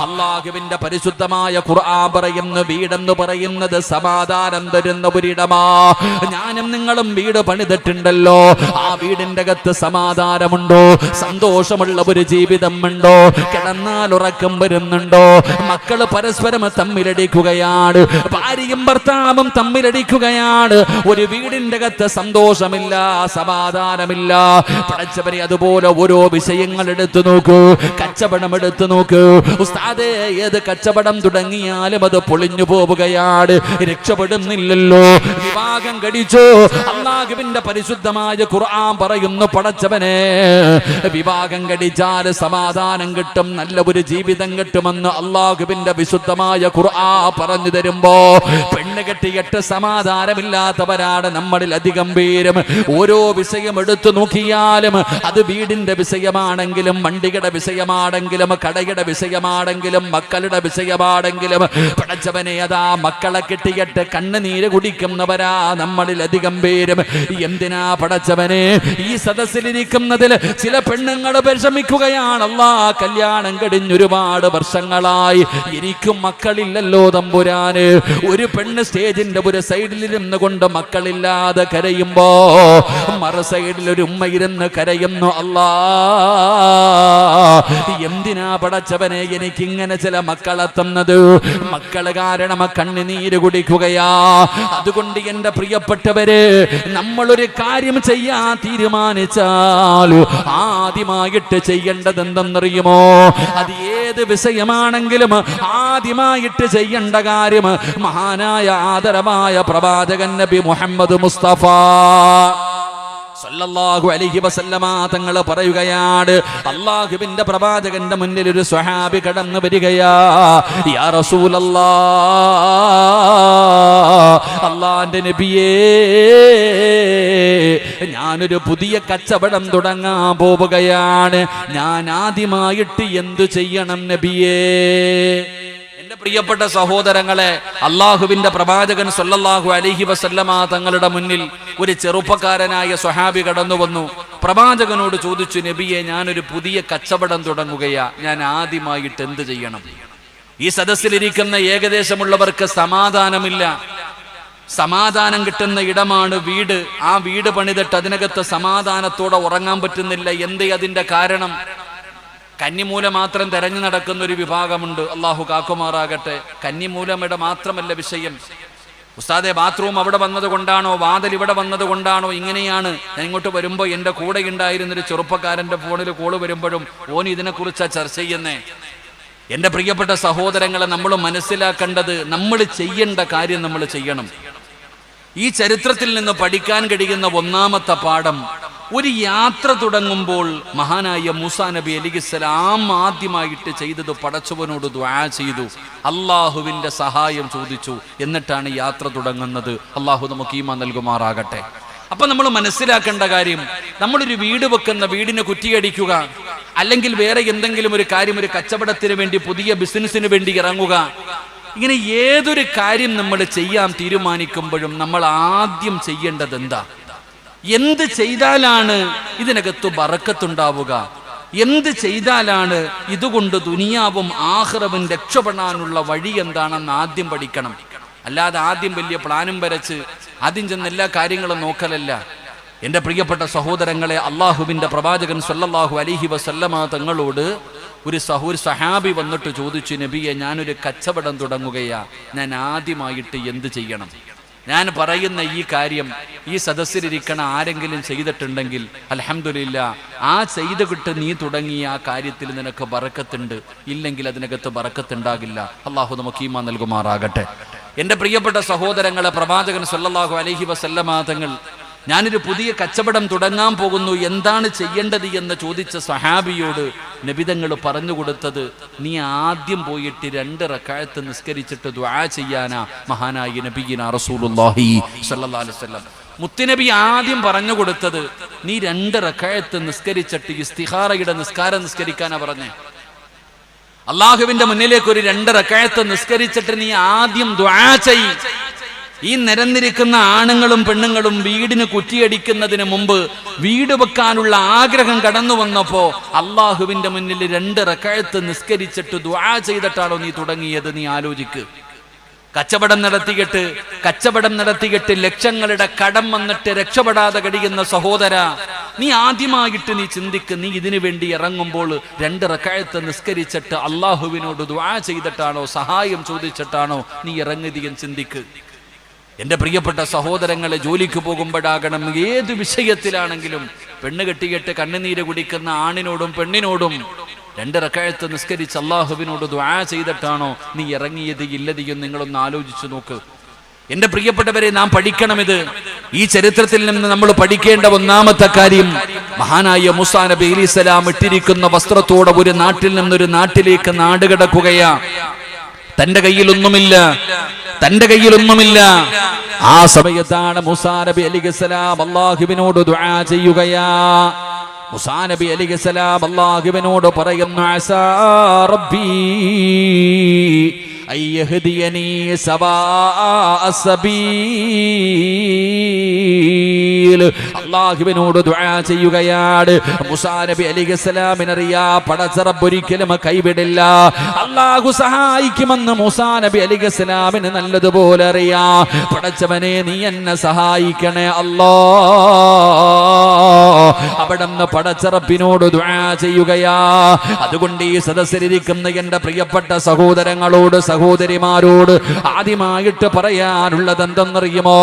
അള്ളാഹുവിന്റെ പരിശുദ്ധമായ ഖുർആൻ പറയുന്ന വീടെന്ന് പറയുന്നത് സമാധാനം തരുന്ന ഒരിടമാ. ഞാനും നിങ്ങളും വീട് പണിതിട്ടുണ്ടല്ലോ. ആ വീടിന്റെ അകത്ത് സമാധാനമുണ്ടോ? സന്തോഷമുള്ള ഒരു ജീവിതം ഉണ്ടോ? കിടന്നാൽ ഉറക്കം വരുന്നുണ്ടോ? മക്കൾ പരസ്പരം തമ്മിലടിക്കുകയാണ്. ഭാര്യയും ഭർത്താവും തമ്മിലടിക്കുകയാണ്. ഒരു വീടിന്റെ അകത്ത് സന്തോഷമില്ല സമാധാനമില്ല. പഠിച്ചവരെ അതുപോലെ ഓരോ വിഷയങ്ങൾ എടുത്തു നോക്കൂ കച്ചവടം എടുത്തു നോക്കൂ. ഉസ്താദേ ഏത് കച്ചവടം തുടങ്ങിയാലും അത് പൊളിഞ്ഞു പോവുകയാണ്. രക്ഷപ്പെടുന്നില്ലല്ലോ. വിവാഹം കടിച്ചു അള്ളാഹുവിന്റെ പരിശുദ്ധമായ ഖുർആൻ പറയുന്നു പടച്ചവനെ വിവാഹം കടിച്ചാൽ സമാധാനം കിട്ടും നല്ല ഒരു ജീവിതം കിട്ടുമെന്ന് അള്ളാഹുവിന്റെ വിശുദ്ധമായ ഖുർആൻ പറഞ്ഞു തരുമ്പോ പെണ്ണ് കെട്ടിയിട്ട് സമാധാനമില്ലാത്തവരാണ് നമ്മളിൽ പേരും. ഓരോ വിഷയം എടുത്തു നോക്കിയാലും അത് വീടിന്റെ വിഷയമാണെങ്കിലും വണ്ടിയുടെ വിഷയമാണെങ്കിലും കടയുടെ വിഷയമാണെങ്കിലും മക്കളുടെ വിഷയമാണെങ്കിലും പടച്ചവനെ അതാ മക്കളെ കെട്ടിയിട്ട് കണ്ണുനീര് കുടിക്കുന്നവരാ നമ്മളിൽ അധികം പേരും. എന്തിനാ പടച്ചവനെ? ഈ സദസ്സിലിരിക്കുന്നതിൽ ചില പെണ്ണുങ്ങൾ വിഷമിക്കുകയാണ് അല്ലാ കല്യാണം കഴിഞ്ഞൊരുപാട് വർഷങ്ങളായി. എനിക്കും മക്കളില്ലല്ലോ തമ്പുരാന്. ഒരു പെണ്ണ് സ്റ്റേജിന്റെ ഒരു സൈഡിലിരുന്ന് കൊണ്ട് മക്കളില്ലാതെ കരയുമ്പോ മറ സൈഡിൽ ഒരു ഉമ്മ ഇരുന്ന് കരയുന്നു. അല്ലാ എന്തിനാ പടച്ചവനെ എനിക്ക് ഇങ്ങനെ ചില മക്കളെത്തുന്നത് തന്നത്. മക്കൾ കാരണം കണ്ണുനീര് കുടിക്കുകയാ. അതുകൊണ്ട് എന്റെ പ്രിയപ്പെട്ടവര് നമ്മളൊരു കാര്യം ചെയ്യാൻ തീരുമാനിച്ചാൽ ആദ്യമായിട്ട് ചെയ്യേണ്ടത് എന്തെന്നറിയുമോ? അത് ഏത് വിഷയമാണെങ്കിലും ആദ്യമായിട്ട് ചെയ്യേണ്ട കാര്യം മഹാനായ ആദരമായ പ്രവാചകൻ നബി മുഹമ്മദ് മുസ്തഫ. സല്ലല്ലാഹു അലൈഹി വസല്ലമ തങ്ങൾ പറയുകയാണ് അള്ളാഹുവിന്റെ പ്രവാചകന്റെ മുന്നിൽ ഒരു സ്വഹാബി കടന്നു വരികയാ. യാ റസൂലല്ലാ അള്ളാന്റെ നബിയേ ഞാനൊരു പുതിയ കച്ചവടം തുടങ്ങാൻ പോവുകയാണ്. ഞാൻ ആദ്യമായിട്ട് എന്തു ചെയ്യണം നബിയേ? എന്റെ പ്രിയപ്പെട്ട സഹോദരങ്ങളെ അള്ളാഹുവിന്റെ പ്രവാചകൻ സൊല്ലാഹു അലൈഹി വസല്ലമ തങ്ങളുടെ മുന്നിൽ ഒരു ചെറുപ്പക്കാരനായ സ്വഹാബി കടന്നു വന്നു. പ്രവാചകനോട് ചോദിച്ചു നബിയെ ഞാനൊരു പുതിയ കച്ചവടം തുടങ്ങുകയാ. ഞാൻ ആദ്യമായിട്ട് എന്ത് ചെയ്യണം? ഈ സദസ്സിലിരിക്കുന്ന ഏകദേശമുള്ളവർക്ക് സമാധാനമില്ല. സമാധാനം കിട്ടുന്ന ഇടമാണ് വീട്. ആ വീട് പണിതിട്ട് അതിനകത്ത് സമാധാനത്തോടെ ഉറങ്ങാൻ പറ്റുന്നില്ല. എന്തേ അതിന്റെ കാരണം? കന്നിമൂല മാത്രം തെരഞ്ഞു നടക്കുന്ന ഒരു വിഭാഗമുണ്ട്. അള്ളാഹു കാക്കുമാറാകട്ടെ. കന്നിമൂലമിട മാത്രമല്ല വിഷയം. ഉസ്താദെ ബാത്റൂം അവിടെ വന്നത് കൊണ്ടാണോ വാതിൽ ഇവിടെ വന്നത് കൊണ്ടാണോ ഇങ്ങനെയാണ് ഞാൻ ഇങ്ങോട്ട് വരുമ്പോൾ എന്റെ കൂടെ ഉണ്ടായിരുന്നൊരു ചെറുപ്പക്കാരന്റെ ഫോണിൽ കോൾ വരുമ്പോഴും ഓൻ ഇതിനെക്കുറിച്ച് ചർച്ച ചെയ്യുന്നേ. എന്റെ പ്രിയപ്പെട്ട സഹോദരങ്ങളെ നമ്മൾ മനസ്സിലാക്കേണ്ടത് നമ്മൾ ചെയ്യേണ്ട കാര്യം നമ്മൾ ചെയ്യണം. ഈ ചരിത്രത്തിൽ നിന്ന് പഠിക്കാൻ കഴിയുന്ന ഒന്നാമത്തെ പാഠം ഒരു യാത്ര തുടങ്ങുമ്പോൾ മഹാനായ മൂസാ നബി അലിഖിസ്സലാം ആദ്യമായിട്ട് ചെയ്തത് പടച്ചവനോട് ദ്വാ ചെയ്തു. അള്ളാഹുവിന്റെ സഹായം ചോദിച്ചു. എന്നിട്ടാണ് യാത്ര തുടങ്ങുന്നത്. അള്ളാഹു നമുക്ക് ഈമ നൽകുമാറാകട്ടെ. അപ്പൊ നമ്മൾ മനസ്സിലാക്കേണ്ട കാര്യം നമ്മളൊരു വീട് വെക്കുന്ന വീടിനെ കുറ്റിയടിക്കുക അല്ലെങ്കിൽ വേറെ എന്തെങ്കിലും ഒരു കാര്യം ഒരു കച്ചവടത്തിന് വേണ്ടി പുതിയ ബിസിനസ്സിന് വേണ്ടി ഇറങ്ങുക. ഇങ്ങനെ ഏതൊരു കാര്യം നമ്മൾ ചെയ്യാൻ തീരുമാനിക്കുമ്പോഴും നമ്മൾ ആദ്യം ചെയ്യേണ്ടത് എന്താ? എന്ത് ചെയ്താലാണ് ഇതിനകത്ത് ബറക്കത്തുണ്ടാവുക? എന്ത് ചെയ്താലാണ് ഇതുകൊണ്ട് ദുനിയാവും ആഹ്റവും രക്ഷപ്പെടാനുള്ള വഴി എന്താണെന്ന് ആദ്യം പഠിക്കണം. അല്ലാതെ ആദ്യം വലിയ പ്ലാനും വരച്ച് ആദ്യം ചെന്ന് എല്ലാ കാര്യങ്ങളും നോക്കലല്ല. എന്റെ പ്രിയപ്പെട്ട സഹോദരങ്ങളെ അള്ളാഹുവിന്റെ പ്രവാചകൻ സല്ലല്ലാഹു അലിഹി വസല്ലമ തങ്ങളോട് ഒരു സഹോ സഹാബി വന്നിട്ട് ചോദിച്ചു നബിയെ ഞാനൊരു കച്ചവടം തുടങ്ങുകയാ. ഞാൻ ആദ്യമായിട്ട് എന്ത് ചെയ്യണം? ഞാൻ പറയുന്ന ഈ കാര്യം ഈ സദസ്സിലിരിക്കണ ആരെങ്കിലും ചെയ്തിട്ടുണ്ടെങ്കിൽ അലഹമില്ല ആ ചെയ്ത് കിട്ട് നീ തുടങ്ങി ആ കാര്യത്തിൽ നിനക്ക് ബറക്കത്തുണ്ട്. ഇല്ലെങ്കിൽ അതിനകത്ത് ബറക്കത്തുണ്ടാകില്ല. അള്ളാഹു നമുക്ക് നൽകുമാറാകട്ടെ. എന്റെ പ്രിയപ്പെട്ട സഹോദരങ്ങളെ പ്രവാചകൻ സല്ലാഹു അലഹി വസല്ലമ തങ്ങൾ ഞാനൊരു പുതിയ കച്ചവടം തുടങ്ങാൻ പോകുന്നു. എന്താണ് ചെയ്യേണ്ടത് എന്ന് ചോദിച്ച സഹാബിയോട് നബിതങ്ങൾ പറഞ്ഞു കൊടുത്തത് നീ ആദ്യം പോയിട്ട് രണ്ട് റക്കാഴത്ത് നിസ്കരിച്ചിട്ട് ദ്വാ ചെയ്യാനാ മഹാനായ നബീന അലൈഹി വസല്ലം. മുത്തുനബി ആദ്യം പറഞ്ഞു കൊടുത്തത് നീ രണ്ട് റക്കാഴത്ത് നിസ്കരിച്ചിട്ട് ഇസ്തിഹാറയുടെ നിസ്കാരം നിസ്കരിക്കാനാ പറഞ്ഞേ. അള്ളാഹുവിന്റെ മുന്നിലേക്ക് ഒരു രണ്ട് കഴത്ത് നിസ്കരിച്ചിട്ട് നീ ആദ്യം ദ്വാ ചെയ്. ഈ നിരന്നിരിക്കുന്ന ആണുങ്ങളും പെണ്ണുങ്ങളും വീടിന് കുറ്റിയടിക്കുന്നതിന് മുമ്പ് വീട് വെക്കാനുള്ള ആഗ്രഹം കടന്നു വന്നപ്പോ അള്ളാഹുവിന്റെ മുന്നിൽ രണ്ട് റക്കഴത്ത് നിസ്കരിച്ചിട്ട് ദ്വാ ചെയ്തിട്ടാണോ നീ തുടങ്ങിയത് നീ ആലോചിക്ക്. കച്ചവടം നടത്തിയിട്ട് കച്ചവടം നടത്തിയിട്ട് ലക്ഷങ്ങളുടെ കടം വന്നിട്ട് രക്ഷപ്പെടാതെ കഴിയുന്ന സഹോദര നീ ആദ്യമായിട്ട് നീ ചിന്തിക്ക് നീ ഇതിനു വേണ്ടി ഇറങ്ങുമ്പോൾ രണ്ട് റക്കാഴത്ത് നിസ്കരിച്ചിട്ട് അള്ളാഹുവിനോട് ദ്വാ ചെയ്തിട്ടാണോ സഹായം ചോദിച്ചിട്ടാണോ നീ ഇറങ്ങുകയും ചിന്തിക്ക്. എന്റെ പ്രിയപ്പെട്ട സഹോദരങ്ങളെ ജോലിക്ക് പോകുമ്പോഴാകണം ഏത് വിഷയത്തിലാണെങ്കിലും പെണ്ണ് കെട്ടിയിട്ട് കണ്ണുനീര് കുടിക്കുന്ന ആണിനോടും പെണ്ണിനോടും രണ്ട് റക്കായത്ത് നിസ്കരിച്ച് അള്ളാഹുവിനോട് ദ്വാ ചെയ്തിട്ടാണോ നീ ഇറങ്ങിയത് ഇല്ലതിയും നിങ്ങളൊന്ന് ആലോചിച്ചു നോക്ക്. എന്റെ പ്രിയപ്പെട്ടവരെ നാം പഠിക്കണമിത്. ഈ ചരിത്രത്തിൽ നിന്ന് നമ്മൾ പഠിക്കേണ്ട ഒന്നാമത്തെ കാര്യം മഹാനായ മുസാ നബി അലിസ്ലാം ഇട്ടിരിക്കുന്ന വസ്ത്രത്തോടെ ഒരു നാട്ടിൽ നിന്ന് ഒരു നാട്ടിലേക്ക് നാട് കിടക്കുകയാ തന്റെ കയ്യിലൊന്നുമില്ല തന്റെ കയ്യിലൊന്നുമില്ല ആ സമയത്താണ് മുസാ നബി അലിസ്ലാം അള്ളാഹുവിനോട് ദുആ ചെയ്യുകയാ. മുസാ നബി അലിസ്ലാം അള്ളാഹുവിനോട് പറയുന്നു അസാ റബ്ബീ അയ്യഹ്ദിയനീ സവാ സബീൽ. അള്ളാഹുവിനോട് ദുആ ചെയ്യുകയാണ്. മുസാ നബി അലിസ്ലാമിനറിയാ പടച്ചറബ് ഒരിക്കലും കൈവിടില്ല. അള്ളാഹു സഹായിക്കുമെന്ന് മുസാ നബി അലിസ്ലാമിന് നല്ലതുപോലെ അറിയാ. പടച്ചവനെ നീ എന്നെ സഹായിക്കണേ അല്ലോ. അവിടുന്ന് പടച്ചറപ്പിനോട് ദുആ ചെയ്യുകയാ. അതുകൊണ്ട് ഈ സദസ്സിലിരിക്കുന്ന എന്റെ പ്രിയപ്പെട്ട സഹോദരങ്ങളോട് സഹോദരിമാരോട് ആദ്യമായിട്ട് പറയാനുള്ളത് എന്തെന്നറിയുമോ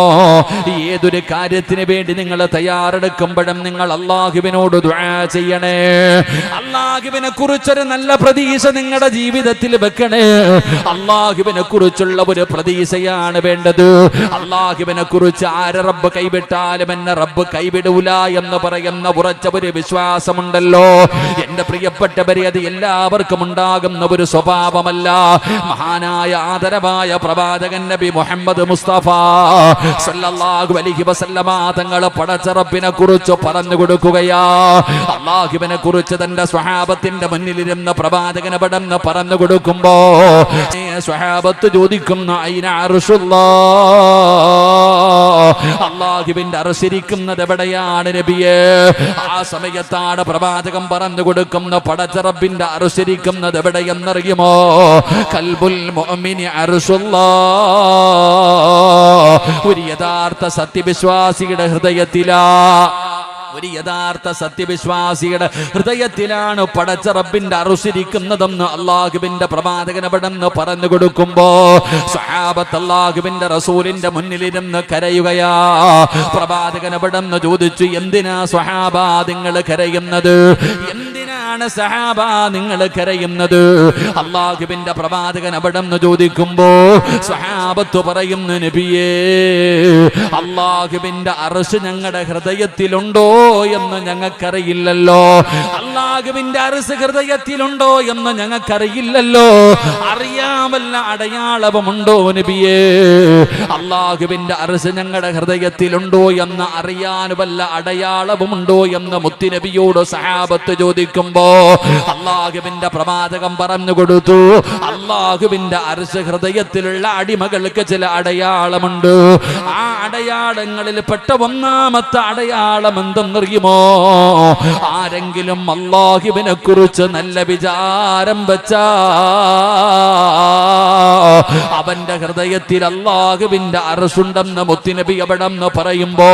ഏതൊരു കാര്യത്തിന് വേണ്ടി നിങ്ങൾ തയ്യാറെടുക്കുമ്പോഴും നിങ്ങൾ അള്ളാഹുവിനോട് ചെയ്യണേ. അള്ളാഹുവിനെ കുറിച്ചൊരു നല്ല പ്രതീക്ഷ നിങ്ങളുടെ ജീവിതത്തിൽ വെക്കണേ. അള്ളാഹുവിനെ കുറിച്ചുള്ള ഒരു പ്രതീക്ഷയാണ് വേണ്ടത്. അള്ളാഹുവിനെ കുറിച്ച് ആരെ റബ്ബ് കൈവിട്ടാലും എന്നെ റബ്ബ് കൈവിടൂല എന്ന് പറയുന്ന ഉറച്ച ഒരു വിശ്വാസമുണ്ടല്ലോ. എന്റെ പ്രിയപ്പെട്ടവരെ അത് എല്ലാവർക്കും ഉണ്ടാകുന്ന ഒരു സ്വഭാവമല്ല. മഹാനായ ആദരവായ പ്രവാചകൻ നബി മുഹമ്മദ് മുസ്തഫ സല്ലല്ലാഹു അലൈഹി വസല്ലമ തങ്ങൾ പടച്ചറപ്പിനെ കുറിച്ച് പറഞ്ഞു കൊടുക്കുകയാ. അള്ളാഹുബിനെ കുറിച്ച് തന്റെ സ്വഹാബത്തിന്റെ മുന്നിലിരുന്ന പ്രവാചകനെ പടന്ന് പറഞ്ഞു കൊടുക്കുമ്പോ സ്വഹാബത്ത് ചോദിക്കുന്ന അള്ളാഹുബിന്റെ അറിശിരിക്കുന്നത് എവിടെയാണ് നബിയെ? ആ സമയത്താണ് പ്രവാചകം പറഞ്ഞു കൊടുക്കുന്ന പടച്ചറബിന്റെ അറിശിരിക്കുന്നത് എവിടെയെന്നറിയുമോ? കൽബുൽ ഒരു യഥാർത്ഥ സത്യവിശ്വാസിയുടെ ഹൃദയത്തിലാ ഒരു യഥാർത്ഥ സത്യവിശ്വാസിയുടെ ഹൃദയത്തിലാണ് പടച്ച റബ്ബിന്റെ അറുസിരിക്കുന്നതെന്ന് പ്രവാചകൻ പ്രവാചകനപടെന്ന് പറഞ്ഞു കൊടുക്കുമ്പോ സഹാബത്ത് അള്ളാഹുബിന്റെ റസൂലിന്റെ മുന്നിലിരുന്ന് കരയുകയാ. പ്രവാചകനപടെന്ന് ചോദിച്ചു എന്തിനാ സ്വഹാബ നിങ്ങൾ കരയുന്നത്? എന്തിനാണ് സഹാബ നിങ്ങൾ കരയുന്നത്? അള്ളാഹുബിന്റെ പ്രവാചകൻ അവിടെ നിന്ന് ചോദിക്കുമ്പോ സഹാബത്ത് പറയുന്നു നബിയേ അള്ളാഹുബിന്റെ അറസ് ഞങ്ങളുടെ ഹൃദയത്തിലുണ്ടോ എന്ന് ഞങ്ങൾക്കറിയില്ലല്ലോ അള്ളാഹുബിന്റെ അറസ് ഹൃദയത്തിലുണ്ടോ എന്ന് ഞങ്ങൾക്കറിയില്ലല്ലോ അറിയാമല്ല അടയാളവുമുണ്ടോ നബിയേ? അള്ളാഹുബിന്റെ അറസ് ഞങ്ങളുടെ ഹൃദയത്തിലുണ്ടോ എന്ന് അറിയാൻ വല്ല അടയാളവുമുണ്ടോ എന്ന് മുത്തിനബിയോട് സഹാബത്ത് ചോദിക്കുമ്പോ അള്ളാഹുവിന്റെ പ്രവാചകം പറഞ്ഞു കൊടുത്തു. അള്ളാഹുവിന്റെ അരസ് ഹൃദയത്തിലുള്ള അടിമകൾക്ക് ചില അടയാളമുണ്ട്. ആ അടയാളങ്ങളിൽ പെട്ട ഒന്നാമത്തെ അടയാളം എന്തെന്നറിയുമോ? ആരെങ്കിലും അള്ളാഹുവിനെ കുറിച്ച് നല്ല വിചാരം വെച്ച അവന്റെ ഹൃദയത്തിൽ അള്ളാഹുവിന്റെ അറസുണ്ടെന്ന് മുത്തിനബി എവിടെന്ന് പറയുമ്പോ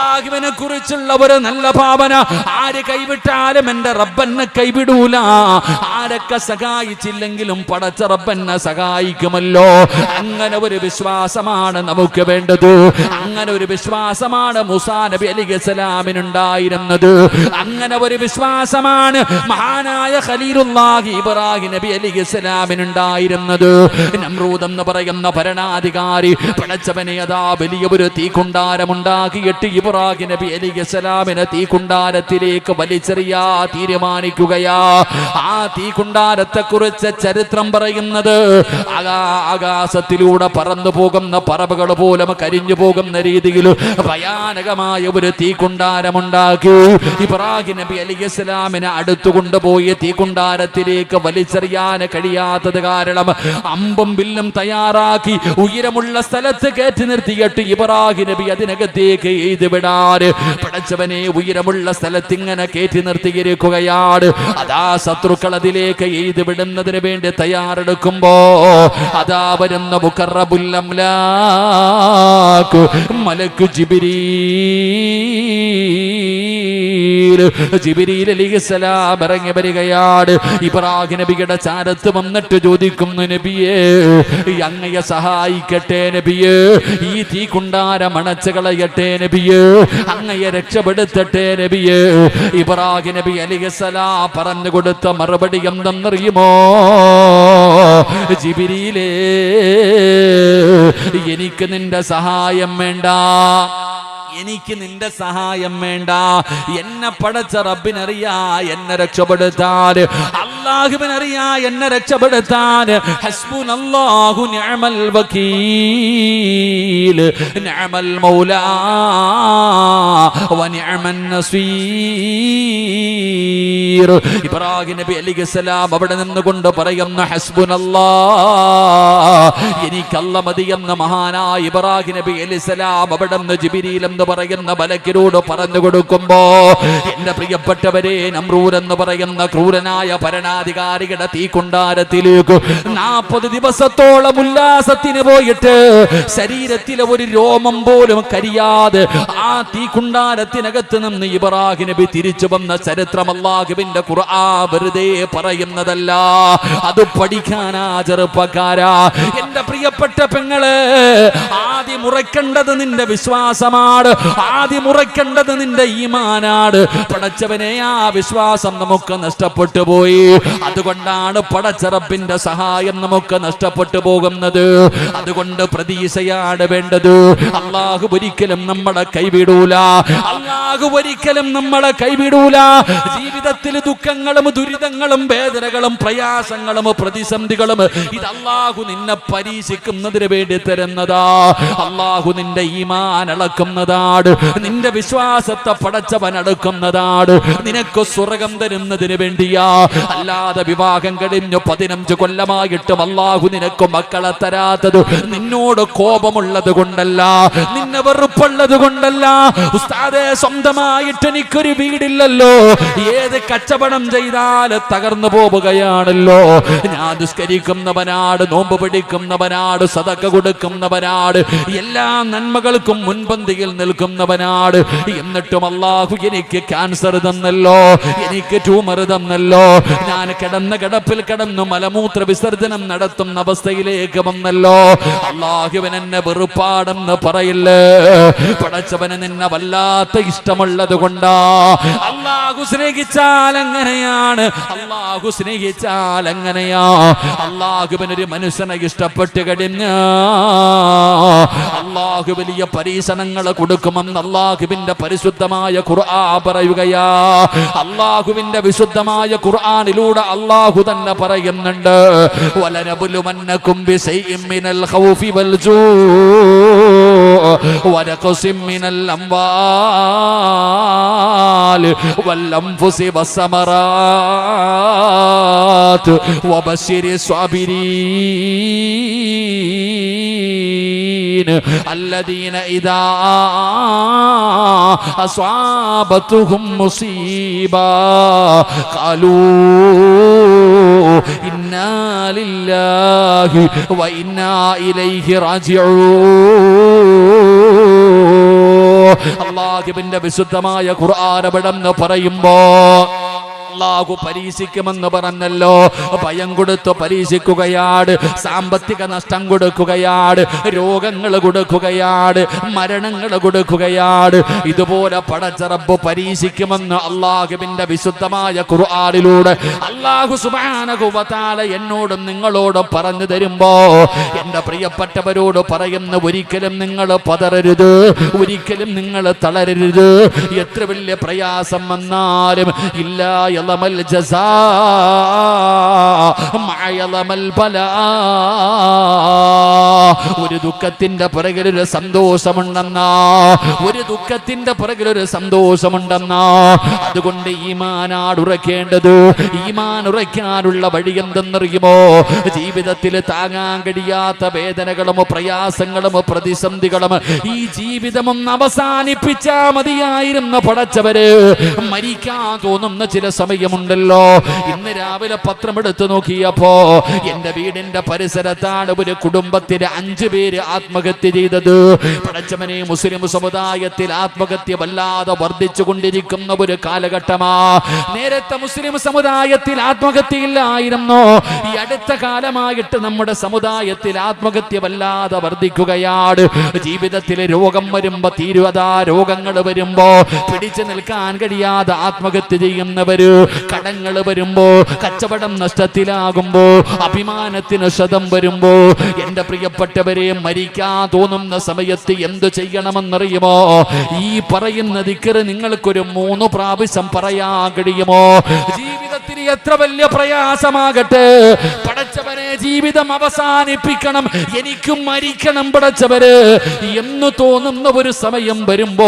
അള്ളാഹുവിനെ കുറിച്ചുള്ള ഒരു നല്ല ഭാവന. ആര് കൈവിട്ടാലും എന്റെ റബ്ബനെ കൈവിടൂല. ആരൊക്കെ സഹായിച്ചില്ലെങ്കിലും പടച്ച റബ്ബനെ സഹായിക്കുമല്ലോ. അങ്ങനെ ഒരു വിശ്വാസമാണ് നമുക്ക് വേണ്ടത്. അങ്ങനെ ഒരു വിശ്വാസമാണ് മുസാ നബി അലിഖലാമിനുണ്ടായിരുന്നത് അങ്ങനെ ഒരു വിശ്വാസമാണ് മഹാനായ ഖലീലുല്ലാഹി ഇബ്രാഹിം നബി അലിഖലാമിനുണ്ടായിരുന്നത് നമ്രൂദ് എന്ന് പറയുന്ന ഭരണാധികാരി പടച്ചവനെ അതാ വലിയ ഒരു തീ ഇബ്രാഹിം ഇബ്രാഹിം നബി അലൈഹി സ്വലാമിനെ തീക്കുണ്ടാരത്തിലേക്ക് വലിച്ചെറിയാ തീരുമാനിക്കുകയാ. ആ തീകുണ്ടാരത്തെ കുറിച്ച് ചരിത്രം പറയുന്നത് ആകാ- ആകാശത്തിലൂടെ പറന്നു പോകുന്ന പറവുകൾ പോലും കരിഞ്ഞു പോകുന്ന രീതിയിൽ ഭയാനകമായ ഒരു തീകുണ്ടാരമുണ്ടാക്കി ഇബ്രാഹിം നബി അലൈഹി സ്വലാമിനെ അടുത്തു കൊണ്ടുപോയി തീക്കുണ്ടാരത്തിലേക്ക് വലിച്ചെറിയാൻ കഴിയാത്തത് കാരണം അമ്പും വില്ലും തയ്യാറാക്കി ഉയരമുള്ള സ്ഥലത്ത് കയറ്റി നിർത്തിയിട്ട് ഇബ്രാഹിം നബി അതിനകത്തേക്ക് എഴുതി വിടാറ്. പടച്ചവനെ ഉയരമുള്ള സ്ഥലത്ത് ഇങ്ങനെ കയറ്റി നിർത്തിയിരിക്കുകയാണ്. അതാ ശത്രുക്കൾ അതിലേക്ക് എഴുതി വിടുന്നതിന് വേണ്ടി തയ്യാറെടുക്കുമ്പോ അതാ വരുന്ന മലക്ക് ജിബിരീ ജിബിരിയിൽ അലിഹിസലാം ഇറങ്ങി വരികയാണ്. ഇബ്രാഹിം നബിയുടെ ചാരത്ത് വന്നിട്ട് ചോദിക്കുന്നു നബിയേ അങ്ങയെ സഹായിക്കട്ടെ നബിയേ ഈ തീ കുണ്ടാരം അണച്ചു കളയട്ടെ നബിയേ അങ്ങയെ രക്ഷപ്പെടുത്തട്ടെ നബിയേ. ഇബ്രാഹിം നബി അലിഹിസലാം പറഞ്ഞു കൊടുത്ത മറുപടി എന്തെന്നറിയുമോ? ജിബിരിയിലേ എനിക്ക് നിന്റെ സഹായം വേണ്ട. എനിക്ക് നിന്റെ സഹായം വേണ്ട. എന്നെ പടച്ച റബ്ബിനറിയാ. എന്നെ രക്ഷപ്പെടുത്താൻ. അള്ളാഹുവിനറിയാ എന്നെ രക്ഷപ്പെടുത്താൻ. ഹസ്ബുനല്ലാഹു നിഅമൽ വകീൽ. നിഅമൽ മൗലാ വ നിഅമൻ നസീർ. ഇബ്രാഹിം നബി അലിഖിസ്സലാം അവിടെ നിന്നുകൊണ്ട് പറയുന്ന ഹസ്ബുനല്ലാ എനിക്കല്ല മതി എന്ന മഹാനായ ഇബ്രാഹിം നബി അലിസ്ലാം അവിടെ നിന്ന് ജിബിരിയിൽ എന്ന് പറയുന്ന മലക്കിനോട് പറഞ്ഞു കൊടുക്കുമ്പോ എന്റെ പ്രിയപ്പെട്ടവരെ നമ്രൂർ എന്ന് പറയുന്ന ക്രൂരനായ ഭരണാധികാരിയുടെ തീക്കുണ്ടാരത്തിലേക്ക് നാൽപ്പത് ദിവസത്തോളം ഉല്ലാസത്തിന് പോയിട്ട് ശരീരത്തിലെ ഒരു രോമം പോലും കരിയാതെ ആ തീക്കുണ്ടാരത്തിനകത്ത് നിന്ന് ഇബ്രാഹിം നബി തിരിച്ചു വന്ന ചരിത്രം അള്ളാഹുബിന്റെ ഖുർആ വെറുതെ പറയുന്നതല്ല. അത് പഠിക്കാനാ ചെറുപ്പക്കാരാ എന്റെ പ്രിയപ്പെട്ട പെങ്ങൾ ആദ്യം ഉറക്കേണ്ടത് നിന്റെ വിശ്വാസമാണ്. ആദ്യം ഉറക്കേണ്ടത് നിന്റെ ഈമാനാണ്. പടച്ചവനെ ആ വിശ്വാസം നമുക്ക് നഷ്ടപ്പെട്ടു പോയി. അതുകൊണ്ടാണ് പടച്ചറപ്പിന്റെ സഹായം നമുക്ക് നഷ്ടപ്പെട്ടു പോകുന്നത്. അതുകൊണ്ട് പ്രതീക്ഷയാണ് വേണ്ടത്. അള്ളാഹു ഒരിക്കലും നമ്മളെ കൈവിടൂല. അള്ളാഹു ഒരിക്കലും നമ്മളെ കൈവിടൂല. ജീവിതത്തിൽ ദുഃഖങ്ങളും ദുരിതങ്ങളും വേദനകളും പ്രയാസങ്ങളും പ്രതിസന്ധികളും ഇത് അള്ളാഹു നിന്നെ പരീക്ഷിക്കുന്നതിന് വേണ്ടി തരുന്നതാ. അള്ളാഹു നിന്റെ ഈമാൻ അളക്കുന്നതാണ് നിന്റെ വിശ്വാസത്തെ പടച്ചവൻ അടക്കുന്നതാണ് നിനക്ക് സ്വർഗം തരുന്നതിന് വേണ്ടിയാ. അല്ലാതെ വിവാഹം കഴിഞ്ഞു പതിനഞ്ച് കൊല്ലമായിട്ടും അള്ളാഹു നിനക്ക് മക്കളെ തരാത്തത് നിന്നോട് കോപമുള്ളത് കൊണ്ടല്ല. നിന്നെ വെറുപ്പുള്ളത് കൊണ്ടല്ല. ഉസ്താദെ സ്വന്തമായിട്ട് എനിക്കൊരു വീടില്ലല്ലോ. ഏത് കച്ചവടം ചെയ്താൽ തകർന്നു പോവുകയാണല്ലോ. ഞാൻ ദുഷ്കരിക്കുന്നവനാട് നോമ്പ് പിടിക്കുന്നവനാട് സതക്ക കൊടുക്കുന്നവനാട് എല്ലാ നന്മകൾക്കും മുൻപന്തിയിൽ നിൽക്കുന്നവനാട്. എന്നിട്ടും അള്ളാഹു എനിക്ക് ക്യാൻസർ തന്നല്ലോ എനിക്ക് ട്യൂമർ തന്നല്ലോ. ഞാൻ കിടന്ന കിടപ്പിൽ കിടന്നു മലമൂത്ര വിസർജനം നടത്തുന്ന അവസ്ഥയിലേക്ക് വന്നല്ലോ. അള്ളാഹുവൻ എന്നെ വെറുപ്പാടെന്ന് പറയില്ലേ? പടച്ചവന് നിന്നെ വല്ലാത്ത ഇഷ്ടമുള്ളത് കൊണ്ടാ അള്ളാഹു സ്നേഹിച്ചാൽ എങ്ങനെയാണ് അള്ളാഹു സ്നേഹിച്ചാൽ എങ്ങനെയാ അള്ളാഹുവിനൊരു മനുഷ്യനെ ഇഷ്ടപ്പെട്ട് കഴിഞ്ഞ അള്ളാഹു വലിയ പരീക്ഷണങ്ങൾ കൊടുക്കുമെന്ന് അള്ളാഹുവിന്റെ പരിശുദ്ധമായ ഖുർആ പറയുകയാ അള്ളാഹുവിന്റെ വിശുദ്ധമായ ഖുർആനിലൂടെ അള്ളാഹു തന്നെ പറയുന്നുണ്ട് വലനബുലുമന്നകും ബിശൈഇൻ മിനൽ ഖൗഫി വൽ ജൂ ونقص من الأموال والأنفس والثمرات وبشر الصابرين الذين إذا أصابتهم مصيبة قالوا إنا لله وإنا إليه راجعون അള്ളാഹുവിന്റെ വിശുദ്ധമായ ഖുർആാനപടം എന്ന് പറയുമ്പോ അള്ളാഹു പരീക്ഷിക്കുമെന്ന് പറഞ്ഞല്ലോ. ഭയം കൊടുത്ത് പരീക്ഷിക്കുകയാണ് സാമ്പത്തിക നഷ്ടം കൊടുക്കുകയാണ് രോഗങ്ങൾ കൊടുക്കുകയാണ് മരണങ്ങൾ കൊടുക്കുകയാണ് ഇതുപോലെ പടച്ചറബ് പരീക്ഷിക്കുമെന്ന് അള്ളാഹുവിന്റെ വിശുദ്ധമായ ഖുർആനിലൂടെ അള്ളാഹു സുബാനകുവത്താല എന്നോടും നിങ്ങളോടും പറഞ്ഞു തരുമ്പോ എന്റെ പ്രിയപ്പെട്ടവരോട് പറയുന്ന ഒരിക്കലും നിങ്ങൾ പതറരുത് ഒരിക്കലും നിങ്ങൾ തളരരുത്. എത്ര വലിയ പ്രയാസം വന്നാലും ഇല്ല യളമൽ ജസാ മഅയളമൽ البلاء. ഒരു ദുഃഖത്തിന്റെ പിറകിൽ ഒരു സന്തോഷമുണ്ടെന്ന. ഒരു ദുഃഖത്തിന്റെ പിറകിൽ ഒരു സന്തോഷമുണ്ടെന്ന. അതുകൊണ്ട് ഈമാനാടുറക്കേണ്ടത് ഈമാൻ ഉറയ്ക്കാനുള്ള വഴി എന്തെന്നറിയുമോ? ജീവിതത്തിൽ താങ്ങാൻ കഴിയാത്ത വേദനകളും പ്രയാസങ്ങളും പ്രതിസന്ധികളും ഈ ജീവിതം ഒന്ന് അവസാനിപ്പിച്ചാ മതിയായിരുന്ന പടച്ചവര് മരിക്കാൻ തോന്നുന്ന ചില സമയമുണ്ടല്ലോ ഇന്ന് രാവിലെ പത്രം എടുത്തു നോക്കിയപ്പോ എന്റെ വീടിന്റെ പരിസരത്താണ് ഒരു കുടുംബത്തിലെ അഞ്ചു പേര് ആത്മഹത്യ ചെയ്തത്. പടച്ചമനെ മുസ്ലിം സമുദായത്തിൽ ആത്മഹത്യ വല്ലാതെ വർദ്ധിച്ചു കൊണ്ടിരിക്കുന്ന ഒരു കാലഘട്ടമാ. നേരത്തെ മുസ്ലിം സമുദായത്തിൽ ആത്മഹത്യയില്ലായിരുന്നു ഈ അടുത്ത കാലമായിട്ട് നമ്മുടെ സമുദായത്തിൽ ആത്മഹത്യ വല്ലാതെ വർദ്ധിക്കുകയാണ്. ജീവിതത്തിലെ രോഗം വരുമ്പോ തീരുവതാ രോഗങ്ങൾ വരുമ്പോ പിടിച്ചു നിൽക്കാൻ കഴിയാതെ ആത്മഹത്യ ചെയ്യുന്നവര് കടങ്ങൾ വരുമ്പോ കച്ചവടം നഷ്ടത്തിലാകുമ്പോ അഭിമാനത്തിന് ശതം വരുമ്പോ എന്റെ പ്രിയപ്പെട്ടവരെ മരിക്കാൻ തോന്നുന്ന സമയത്ത് എന്തു ചെയ്യണമെന്നറിയുമോ? ഈ പറയുന്ന ദിക്കറ് നിങ്ങൾക്കൊരു മൂന്ന് പ്രാവശ്യം പറയാൻ കഴിയുമോ? ജീവിതത്തിൽ എത്ര വലിയ പ്രയാസമാകട്ടെ? പടച്ചവനെ ജീവിതം അവസാനിപ്പിക്കണം. എനിക്കും മരിക്കണം പടച്ചവര്. എന്ന് തോന്നുന്ന ഒരു സമയം വരുമ്പോ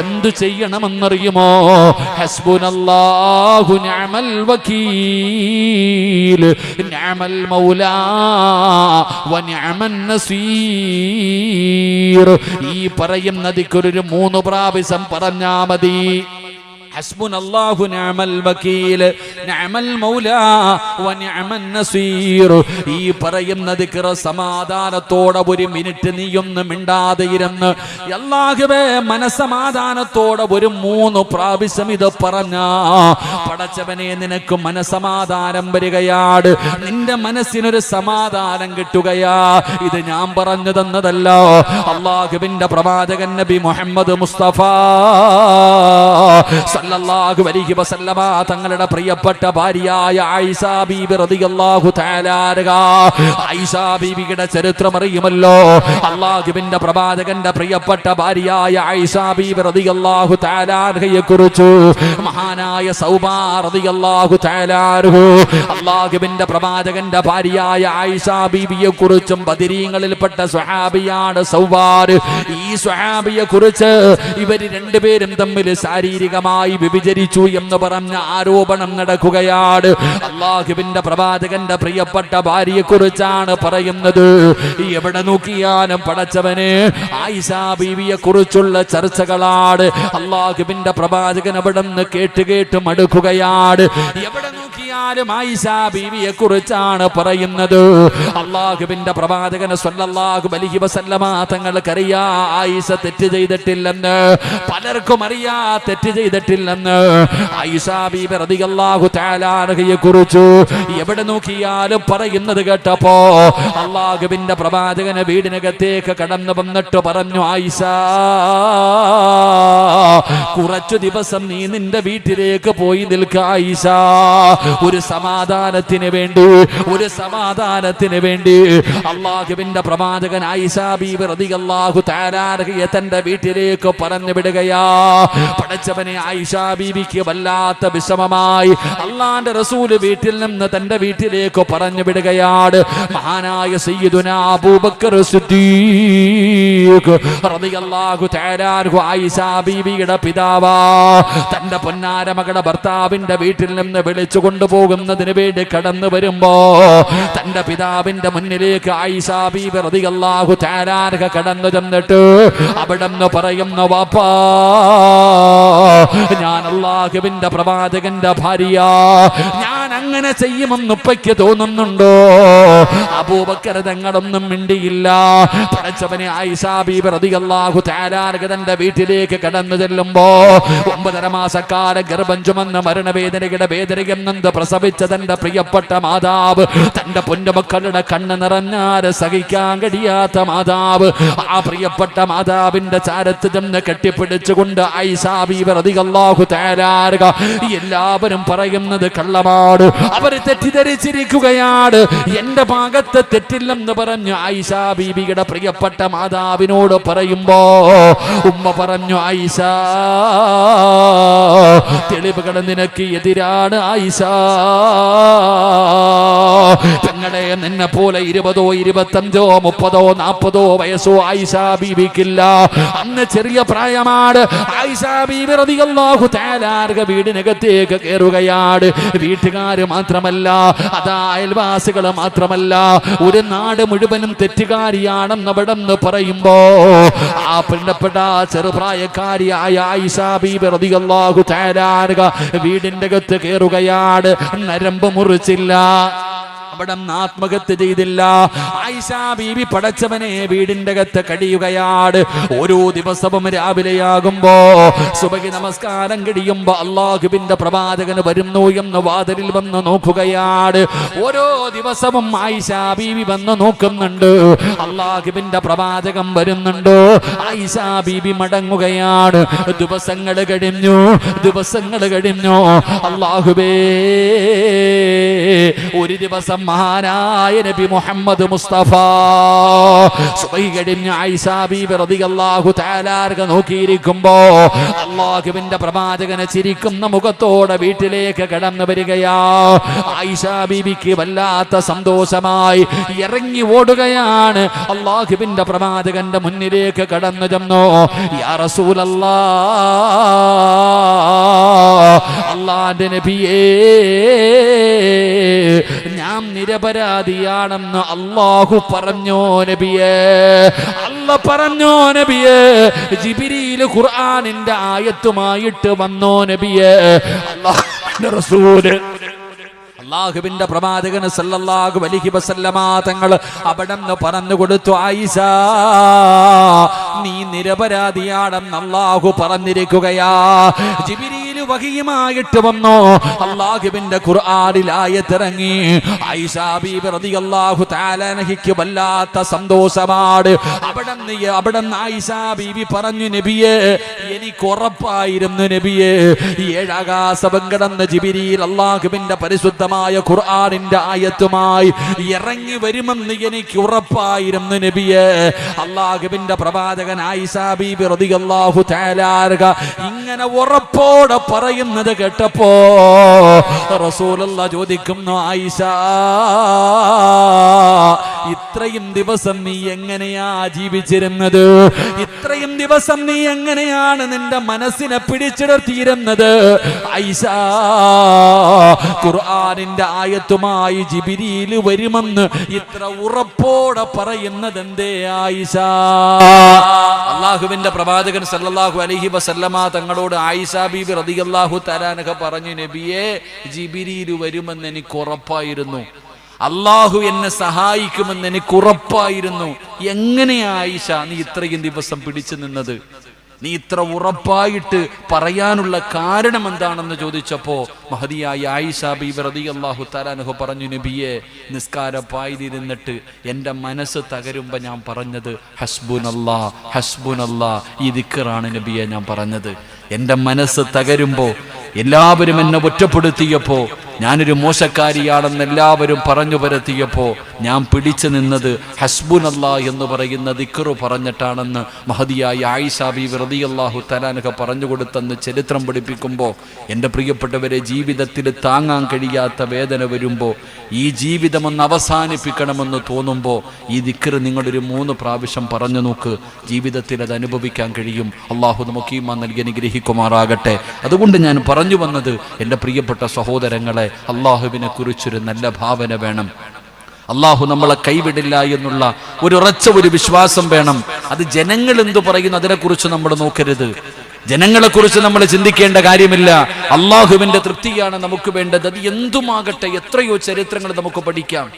എന്തു ചെയ്യണമെന്നറിയുമോ? ഹസ്ബുനല്ലാഹു നിഅമൽ വകീൽ. മൗലാ വനിഅമൻ നസീർ. ഈ പറയുന്നതിക്കൊരു മൂന്ന് പ്രാവശ്യം പറഞ്ഞാ മതി. ഹസ്ബുൻ അല്ലാഹു നഅമൽ വകീൽ നഅമൽ മൗലാ വ നഅമൻ നസീർ. ഈ പറയുന്ന ദിക്ർ സമാധാനത്തോടെ ഒരു മിനിറ്റ് നീയൊന്നും മിണ്ടാതെ ഇരുന്ന് അല്ലാഹുവേ മനസമാധാനത്തോടെ ഒരു മൂന്ന് പ്രാവശ്യം ഇത് പറഞ്ഞ പടച്ചവനെ നിനക്ക് മനസമാധാനം വരികയാണ് നിന്റെ മനസ്സിനൊരു സമാധാനം കിട്ടുകയാ. ഇത് ഞാൻ പറഞ്ഞു തന്നതല്ല. അള്ളാഹുവിന്റെ പ്രവാചകൻ നബി മുഹമ്മദ് മുസ്തഫ സല്ലല്ലാഹു അലൈഹി വസല്ലമ തങ്ങളുടെ പ്രിയപ്പെട്ട ഭാര്യയായ ആയിഷ ബീബി റളിയല്ലാഹു തആല ആയിഷ ബീബിയുടെ ചരിത്രം അറിയുമല്ലോ. അള്ളാഹുവിന്റെ പ്രവാചകന്റെ പ്രിയപ്പെട്ട ഭാര്യയായ ആയിഷ ബീബി റളിയല്ലാഹു തആലയെ കുറിച്ച്. മഹാനായ സൗബ റളിയല്ലാഹു തആല അള്ളാഹുവിന്റെ പ്രവാചകന്റെ ഭാര്യയായ ആയിഷ ബീബിയെ കുറിച്ചും ബദരീങ്ങളിൽപ്പെട്ട സ്വഹാബിയാണ് സൗബാർ ഈ സ്വഹാബിയെ കുറിച്ച് ഇവർ രണ്ടുപേരും തമ്മിൽ ശാരീരികമായി വിഭജിച്ചു എന്ന് പറഞ്ഞ ആരോപണം നടക്കുകയാണ്. അള്ളാഹുവിന്റെ പ്രവാചകന്റെ പ്രിയപ്പെട്ട ഭാര്യയെ കുറിച്ചാണ് പറയുന്നത് എവിടെ നോക്കിയാലും പടച്ചവന് ആയിഷാ ബീവിയെ കുറിച്ചുള്ള ചർച്ചകളാണ്. അള്ളാഹുവിന്റെ പ്രവാചകൻ അവിടെ നിന്ന് കേട്ട് കേട്ട് മടുക്കുകയാണ്. എവിടെ നോക്കിയാലും ആയിഷ ബീവിയെ കുറിച്ചാണ് പറയുന്നത്. അള്ളാഹുബിന്റെ പ്രവാചകന് സ്വല്ലാഹു അലൈഹി വസല്ലമ തങ്ങൾക്കറിയാ ആയിഷ തെറ്റ് ചെയ്തിട്ടില്ലെന്ന്. പലർക്കും അറിയാ തെറ്റ് ചെയ്തിട്ടില്ലെന്ന്. ആയിഷ ബീബി റതിയല്ലാഹു താലാർഹയെ കുറിച്ചു എവിടെ നോക്കിയാലും പറയുന്നത് കേട്ടപ്പോ അള്ളാഹുബിന്റെ പ്രവാചകന് വീടിനകത്തേക്ക് കടന്നു വന്നിട്ട് പറഞ്ഞു ആയിഷ കുറച്ചു ദിവസം നീ നിന്റെ വീട്ടിലേക്ക് പോയി നിൽക്ക ആയിഷ. ഒരു സമാധാനത്തിന് വേണ്ടി ഒരു സമാധാനത്തിന് വേണ്ടി അള്ളാഹുവിന്റെ പ്രവാചകൻ ആയിഷ ബീബി റളിയല്ലാഹു തആലയെ തന്റെ വീട്ടിലേക്ക് പറഞ്ഞു വിടുകയാ. ആയിഷാ ബീവിക്ക് വല്ലാത്ത വിഷമമായി അള്ളാന്റെ റസൂൽ വീട്ടിൽ നിന്ന് തന്റെ വീട്ടിലേക്ക് പറഞ്ഞു വിടുകയാണ്. മഹാനായ സയ്യിദുന അബൂബക്കർ റളിയല്ലാഹു ബീവിയുടെ പിതാവാ. തന്റെ പൊന്നാര മകളെ ഭർത്താവിന്റെ വീട്ടിൽ നിന്ന് വിളിച്ചു കൊണ്ടുപോകുന്നതിന് വേണ്ടി കടന്നു വരുമ്പോ തന്റെ പിതാവിന്റെ മുന്നിലേക്ക് ആയിഷാബിഹു തആല കടന്നു ചെന്നിട്ട് അവിടെ നിന്ന് പറയുന്ന വാപ്പാ ഞാൻ അള്ളാഹുവിന്റെ പ്രവാചകന്റെ ഭാര്യ. ഞാൻ അങ്ങനെ ചെയ്യുമെന്ന് ഉപ്പയ്ക്ക് തോന്നുന്നുണ്ടോ? അബൂബക്കർ തങ്ങളൊന്നും മിണ്ടിയില്ല. പടച്ചവനെ ആയിഷാബീബ് റളിയല്ലാഹു തആലാർക തന്റെ വീട്ടിലേക്ക് കടന്നു ചെല്ലുമ്പോ ഒമ്പതര മാസക്കാല ഗർഭം ചുമന്ന് മരണവേദനയുടെ വേദനയും നന്ദ് പ്രസവിച്ച തന്റെ പ്രിയപ്പെട്ട മാതാവ് തന്റെ പൊന്നുമക്കളുടെ കണ്ണ് നിറഞ്ഞാൽ സഹിക്കാൻ കഴിയാത്ത മാതാവ് ആ പ്രിയപ്പെട്ട മാതാവിന്റെ ചാരത്ത് ചെന്ന് കെട്ടിപ്പിടിച്ചുകൊണ്ട് ഐസാബീബ് റളിയല്ലാഹു തആലാർക എല്ലാവരും പറയുന്നത് കള്ളമാണ്. അവർ തെറ്റിദ്ധരിച്ചിരിക്കുകയാണ്. എന്റെ ഭാഗത്ത് തെറ്റില്ലെന്ന് പറഞ്ഞു ആയിഷ ബീബിയുടെ പ്രിയപ്പെട്ട മാതാവിനോട് പറയുമ്പോ ഉമ്മ പറഞ്ഞു ആയിഷ തെളിവുകൾ നിനക്ക് എതിരാണ് ഐഷ പെങ്ങളെ നിന്നെ പോലെ ഇരുപതോ ഇരുപത്തഞ്ചോ മുപ്പതോ നാൽപ്പതോ വയസ്സോ ആയിഷ ബീബിക്കില്ല അന്ന് ചെറിയ പ്രായമാണ്. ആയിഷ ബീബി റളിയല്ലാഹു തആലാർക വീടിനകത്തേക്ക് കയറുകയാണ് വീട്ടുകാര് മാത്രമല്ല അതാ അയൽവാസികൾ മാത്രമല്ല ഒരു നാട് മുഴുവനും തെറ്റുകാരിയാണെന്ന് അവിടെ പറയുമ്പോ ആ പിന്നപ്പെട്ട ചെറുപ്രായക്കാരിയായ ആയിഷ ബീബി റളിയല്ലാഹു തആലാർക വീടിന്റെ അകത്ത് കയറുകയാണ് നരമ്പ് മുറിച്ചില്ല. അവിടെ ആത്മഹത്യ ചെയ്തില്ല. ആയിഷ ബീവി പടച്ചവനെ വീടിന്റെ അകത്ത് കഴിയുകയാണ്. ഓരോ ദിവസവും രാവിലെയാകുമ്പോ സുബഹി നമസ്കാരം കഴിയുമ്പോ അള്ളാഹുബിന്റെ പ്രവാചകന് വരുന്നു എന്ന് വാതിലിൽ വന്ന് നോക്കുകയാണ്. ഓരോ ദിവസവും ആയിഷ ബീവി വന്ന് നോക്കുന്നുണ്ട്. അള്ളാഹുബിന്റെ പ്രവാചകൻ വരുന്നുണ്ട്. ആയിഷ ബീവി മടങ്ങുകയാണ്. ദിവസങ്ങൾ കഴിഞ്ഞു ദിവസങ്ങൾ കഴിഞ്ഞു. അള്ളാഹുബേ ഒരു ദിവസം മഹാനായ നബി മുഹമ്മദ് മുസ്തഫ. സുബൈ കഴിഞ്ഞ ആയിഷ ബീബി റളിയല്ലാഹു തആലാർക നോക്കിയിരിക്കുമ്പോ അള്ളാഹുവിന്റെ പ്രവാചകനെ ചിരിക്കുന്ന മുഖത്തോടെ വീട്ടിലേക്ക് കടന്നു വരികയാ. ആയിഷ ബീബിക്ക് വല്ലാത്ത സന്തോഷമായി ഇറങ്ങി ഓടുകയാണ്. അള്ളാഹുവിന്റെ പ്രവാചകന്റെ മുന്നിലേക്ക് കടന്നു ചെന്നു. യാ റസൂലല്ലാ. അള്ളാന്റെ നബിയേ ഞാൻ നിരപരാധിയാണെന്ന് അള്ളാഹു പറഞ്ഞോ നബിയേ. അല്ല പറഞ്ഞോ നബിയേ ജിബിരിയിൽ ഖുർആാനിന്റെ ആയത്തുമായിട്ട് വന്നോ നബിയേ. അള്ളാഹുന്റെ അള്ളാഹുവിന്റെ പ്രവാചകന് സല്ലല്ലാഹു അലൈഹി വസല്ലമ തങ്ങൾ അവിടെന്ന് പറഞ്ഞു കൊടുത്തു ആയിഷ നീ നിരപരാധിയാണെന്ന് അള്ളാഹു പറഞ്ഞിരിക്കുകയാ. ജിബിരിയിൽ വഹിയുമായിട്ട് വന്നു? അള്ളാഹുവിന്റെ ഖുർആാനിലായത്തിറങ്ങി താലനഹിക്ക് തആല അൻഹയ്ക്ക് വല്ലാത്ത സന്തോഷമാണ്. അവിടെ അവിടെ ആയിഷാ ബീബി പറഞ്ഞു നബിയെ എനിക്ക് ഉറപ്പായിരുന്നു നബിയെ ഏഴാകാശം കിടന്ന ജിബിരിയിൽ അള്ളാഹുവിന്റെ പരിശുദ്ധമായ ഖുർആാനിന്റെ ആയത്തുമായി ഇറങ്ങി വരുമെന്ന് എനിക്ക് ഉറപ്പായിരുന്നു നബിയെ. അള്ളാഹുവിന്റെ പ്രവാചകൻ ആയിഷാ ബീബി റളിയല്ലാഹു തആലാർക ഇങ്ങനെ ഉറപ്പോടെ പറയുന്നത് കേട്ടപ്പോ റസൂലുള്ള ചോദിക്കുന്നു ആയിഷ ഇത്രയും ദിവസം നീ എങ്ങനെയാ ജീവിച്ചിരുന്നത്? ഇത്രയും ദിവസം നീ എങ്ങനെയാണ് നിന്റെ മനസ്സിനെ പിടിച്ചിടത്തിയിരുന്നത് ഐഷ ഖുർആാനിന്റെ ആയത്തുമായി ജിബിരിയിൽ വരുമെന്ന് ഇത്ര ഉറപ്പോടെ പറയുന്നത് എന്തേ ആയിഷ? അള്ളാഹുവിന്റെ പ്രവാചകൻ സല്ലല്ലാഹു അലഹി വസല്ലമ തങ്ങളോട് ആയിഷ ബീബി റളിയല്ലാഹു തരാനൊക്കെ പറഞ്ഞു നബിയെ ജിബിരിയിൽ വരുമെന്ന് എനിക്ക് ഉറപ്പായിരുന്നു. അള്ളാഹു എന്നെ സഹായിക്കുമെന്ന് എനിക്ക് ഉറപ്പായിരുന്നു. എങ്ങനെയാ ആയിഷ നീ ഇത്രയും ദിവസം പിടിച്ചു നിന്നത്? നീ ഇത്ര ഉറപ്പായിട്ട് പറയാനുള്ള കാരണം എന്താണെന്ന് ചോദിച്ചപ്പോ മഹതിയായ ആയിഷ ബീബി അള്ളാഹു തആലാനഹു പറഞ്ഞു നബിയെ നിസ്കാര പായിരുന്നിട്ട് എന്റെ മനസ്സ് തകരുമ്പോ ഞാൻ പറഞ്ഞത് ഹസ്ബുനല്ലാ ഹസ്ബുനല്ലാ ഈ ദിക്കറാണ് നബിയെ ഞാൻ പറഞ്ഞത്. എന്റെ മനസ്സ് തകരുമ്പോ എല്ലാവരും എന്നെ ഒറ്റപ്പെടുത്തിയപ്പോ ഞാനൊരു മോശക്കാരിയാണെന്ന് എല്ലാവരും പറഞ്ഞു പരത്തിയപ്പോൾ ഞാൻ പിടിച്ചു നിന്നത് ഹസ്ബുനല്ലാ എന്ന് പറയുന്ന ദിക്കറു പറഞ്ഞിട്ടാണെന്ന് മഹതിയായ ആയിഷാബി ബീബി റളിയല്ലാഹു തലാനൊക്കെ പറഞ്ഞു കൊടുത്തെന്ന് ചരിത്രം പഠിപ്പിക്കുമ്പോൾ എന്റെ പ്രിയപ്പെട്ടവരെ ജീവിതത്തിൽ താങ്ങാൻ കഴിയാത്ത വേദന വരുമ്പോൾ ഈ ജീവിതം ഒന്ന് അവസാനിപ്പിക്കണമെന്ന് തോന്നുമ്പോൾ ഈ ദിക്കറ് നിങ്ങളൊരു മൂന്ന് പ്രാവശ്യം പറഞ്ഞു നോക്ക്. ജീവിതത്തിൽ അത് അനുഭവിക്കാൻ കഴിയും. അള്ളാഹു നമുക്ക് ഈമാൻ നൽകി അനുഗ്രഹിക്കുമാറാകട്ടെ. അതുകൊണ്ട് ഞാൻ പറഞ്ഞു വന്നത് എന്റെ പ്രിയപ്പെട്ട സഹോദരങ്ങളെ അള്ളാഹുവിനെ കുറിച്ചൊരു നല്ല ഭാവന വേണം. അള്ളാഹു നമ്മളെ കൈവിടില്ല എന്നുള്ള ഒരു ഉറച്ച ഒരു വിശ്വാസം വേണം. അത് ജനങ്ങൾ എന്തു പറയുന്നു അതിനെക്കുറിച്ച് നമ്മൾ നോക്കരുത്. ജനങ്ങളെക്കുറിച്ച് നമ്മൾ ചിന്തിക്കേണ്ട കാര്യമില്ല. അള്ളാഹുവിന്റെ തൃപ്തിയാണ് നമുക്ക് വേണ്ടത്. അത് എന്തുമാകട്ടെ എത്രയോ ചരിത്രങ്ങൾ നമുക്ക് പഠിക്കാം.